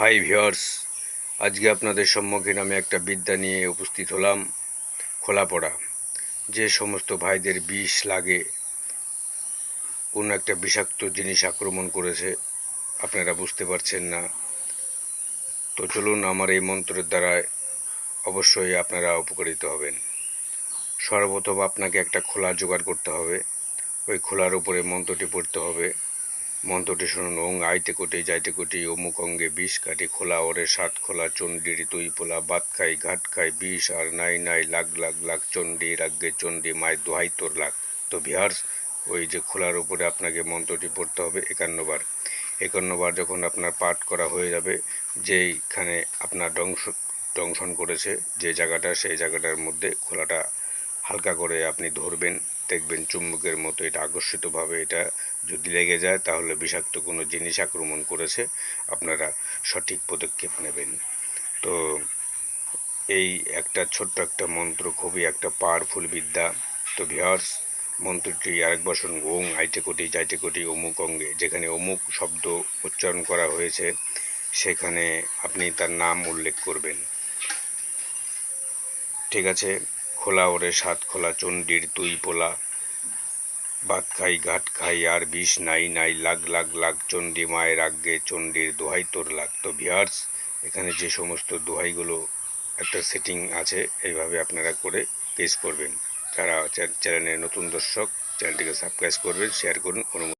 High viewers আজকে আপনাদের সম্মুখীন আমি একটা বিদ্যা নিয়ে উপস্থিত হলাম খোলা পড়া যে সমস্ত ভাইদের বিষ লাগে, কোনো একটা বিষাক্ত জিনিস আক্রমণ করেছে, আপনারা বুঝতে পারছেন না। তো চলুন আমার এই মন্ত্রের দ্বারা অবশ্যই আপনারা উপকারিত হবেন। সর্বপ্রথম আপনাকে একটা খোলা জোগাড় করতে হবে। ওই খোলার উপরে মন্ত্রটি পড়তে হবে। মন্ত্রটি শুনুন। ওং আইতে কোটি যাইতে কোটি, অমুক অঙ্গে বিষ কাটি খোলা, ওরে সাত খোলা চণ্ডীর তুই পোলা, বাত খাই, ঘাট খাই, বিষ আর নাই নাই লাগ লাগ লাগ চণ্ডী রাগ্গে চণ্ডী মায় দোহাই তোর লাগ তো বিহার্স ওই যে খোলার উপরে আপনাকে মন্ত্রটি পড়তে হবে একান্নবার। একান্নবার যখন আপনার পাঠ করা হয়ে যাবে, যেইখানে আপনার দংশ দংশন করেছে, যে জায়গাটা, সেই জায়গাটার মধ্যে খোলাটা হালকা করে আপনি ধরবেন। দেখবেন চুম্বকের মতো, এটা আকর্ষিতভাবে এটা যদি লেগে যায় তাহলে বিষাক্ত কোনো জিনিস আক্রমণ করেছে, আপনারা সঠিক পদক্ষেপ নেবেন। তো এই একটা ছোট্ট একটা মন্ত্র, খুবই একটা পাওয়ারফুল বিদ্যা। তো ভিওর্স মন্ত্রটি আরেকবার শুনুন ওং আইটে কোটি কোটি অমুক অঙ্গে, যেখানে অমুক শব্দ উচ্চারণ করা হয়েছে, সেখানে আপনি তার নাম উল্লেখ করবেন। ঠিক আছে? খোলা ওরে সাত খোলা চণ্ডীর তুই পোলা। ভাত খাই, ঘাট খাই, আর বিষ নাই নাই, লাগ লাগ লাগ, চণ্ডী মায়ের আগে চণ্ডীর দোহাই তোর লাগ তো ভিয়ার্স এখানে যে সমস্ত দোহাইগুলো, একটা সেটিং আছে, এইভাবে আপনারা করে পেশ করবেন। যারা চ্যানেলের নতুন দর্শক, চ্যানেলটিকে সাবস্ক্রাইব করবেন শেয়ার করুন, অনুমোদন